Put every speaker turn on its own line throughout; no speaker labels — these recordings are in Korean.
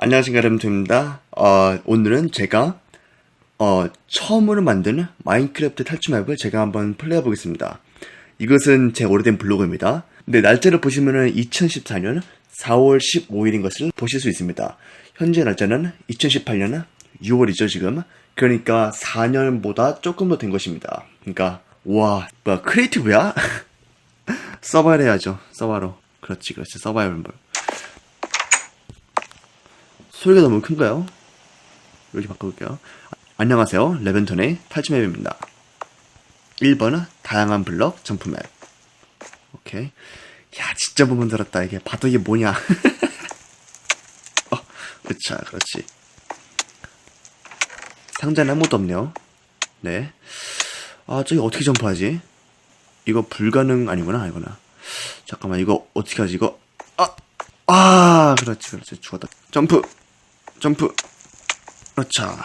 안녕하십니까 여러분입니다. 어, 오늘은 제가 어, 처음으로 만든 마인크래프트 탈출 맵을 제가 한번 플레이해 보겠습니다. 이것은 제 오래된 블로그입니다. 근데 날짜를 보시면은 2014년 4월 15일인 것을 보실 수 있습니다. 현재 날짜는 2018년 6월이죠 지금. 그러니까 4년보다 조금 더 된 것입니다. 그러니까 와, 뭐야 크리에이티브야? 서바이벌 해야죠. 서바로. 그렇지, 그렇지. 서바이벌. 소리가 너무 큰가요? 이렇게 바꿔볼게요. 안녕하세요. 레벤턴의 탈출맵입니다. 1번은 다양한 블럭 점프맵. 오케이. 야, 진짜 보면 들었다. 이게 이게 뭐냐. 어, 그쵸, 그렇지. 상자는 아무것도 없네요. 네. 아, 저기 어떻게 점프하지? 이거 불가능 아니구나, 이거나. 잠깐만, 이거 어떻게 하지, 이거? 아! 아! 그렇지, 그렇지. 죽었다. 점프! 점프! 그렇죠.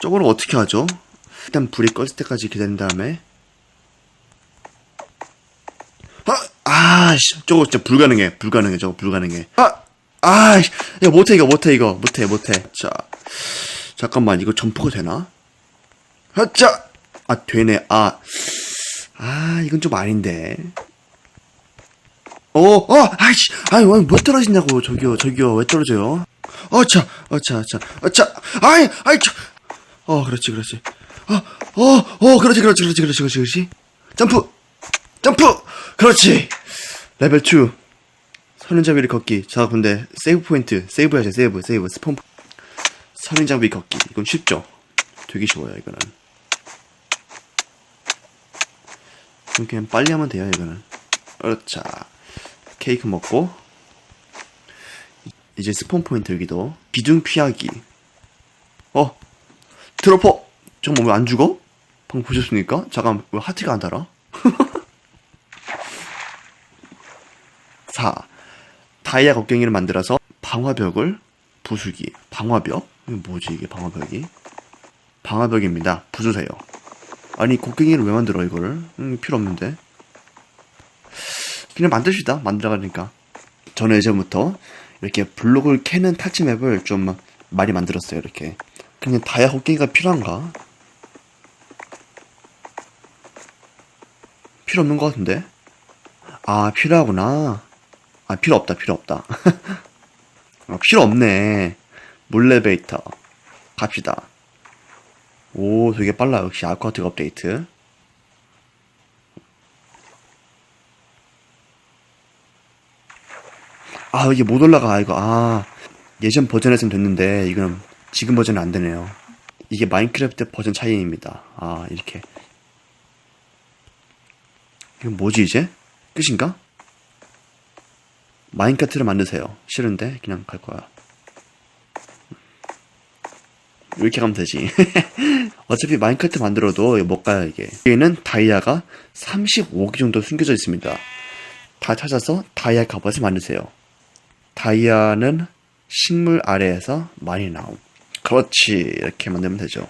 저거를 어떻게 하죠? 일단 불이 꺼질 때까지 기다린 다음에. 아! 아, 씨. 저거 진짜 불가능해. 불가능해, 저거 불가능해. 아! 아! 씨. 야, 못해, 이거, 못해, 이거. 못해, 못해. 자. 잠깐만, 이거 점프가 되나? 하자! 아, 되네. 아. 아, 이건 좀 아닌데. 어, 어, 아이씨, 아이, 왜, 왜 떨어지냐고, 저기요, 저기요, 왜 떨어져요? 어, 차, 어, 차, 차, 어, 차, 아이, 아이, 차. 어, 그렇지, 그렇지. 어, 어, 어, 그렇지, 그렇지, 그렇지, 그렇지, 그렇지, 그렇지. 점프! 점프! 그렇지! 레벨 2. 선인장비를 걷기. 자, 근데, 세이브 포인트. 세이브 해야죠, 세이브, 세이브, 스폰. 선인장비 걷기. 이건 쉽죠? 되게 쉬워요, 이거는. 그냥 빨리 하면 돼요, 이거는. 그렇죠. 케이크 먹고 이제 스폰 포인트 여기도 비중 피하기 어 트로퍼 잠깐만 왜안 죽어? 방금 보셨습니까? 잠깐 왜 하트가 안 달아? 4 다이아 곡괭이를 만들어서 방화벽을 부수기 방화벽? 뭐지 이게 방화벽이? 방화벽입니다 부수세요 아니 곡괭이를 왜 만들어 이거를? 음, 필요 없는데 그냥 만드시다 만들어가니까 저는 예전부터 이렇게 블록을 캐는 타치맵을 좀 많이 만들었어요 이렇게. 그냥 다이아 호끼가 필요한가? 필요 없는 것 같은데? 아 필요하구나. 아 필요 없다 필요 없다. 아, 필요 없네. 물레베이터. 갑시다. 오 되게 빨라 역시 아쿠아틱 업데이트 아 이게 못 올라가. 이거 아. 예전 버전에서는 됐는데 이건 지금 버전은 안 되네요. 이게 마인크래프트 버전 차이입니다. 아 이렇게. 이건 뭐지 이제? 끝인가? 마인크래프트를 만드세요. 싫은데? 그냥 갈 거야. 이렇게 가면 되지? 어차피 마인크래프트 만들어도 못 가요 이게. 여기에는 다이아가 35개 정도 숨겨져 있습니다. 다 찾아서 다이아 갑옷을 만드세요 다이아는 식물 아래에서 많이 나옴. 그렇지. 이렇게 만들면 되죠.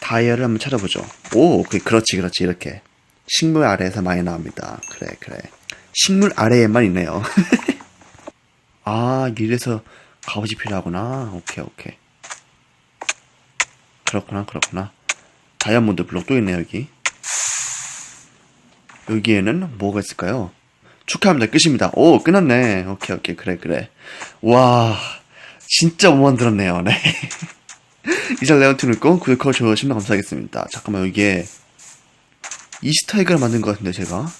다이아를 한번 찾아보죠. 오, 그, 그렇지, 그렇지. 이렇게. 식물 아래에서 많이 나옵니다. 그래, 그래. 식물 아래에만 있네요. 아, 이래서 갑옷이 필요하구나. 오케이, 오케이. 그렇구나, 그렇구나. 다이아몬드 블록 또 있네요, 여기. 여기에는 뭐가 있을까요? 축하합니다. 끝입니다. 오, 끝났네. 오케이, 오케이. 그래, 그래. 와, 진짜 못 만들었네요. 네. 이상 레온툰을 꼭 구독하고 좋아하시면 감사하겠습니다. 잠깐만, 이게 이스타에그를 만든 것 같은데, 제가.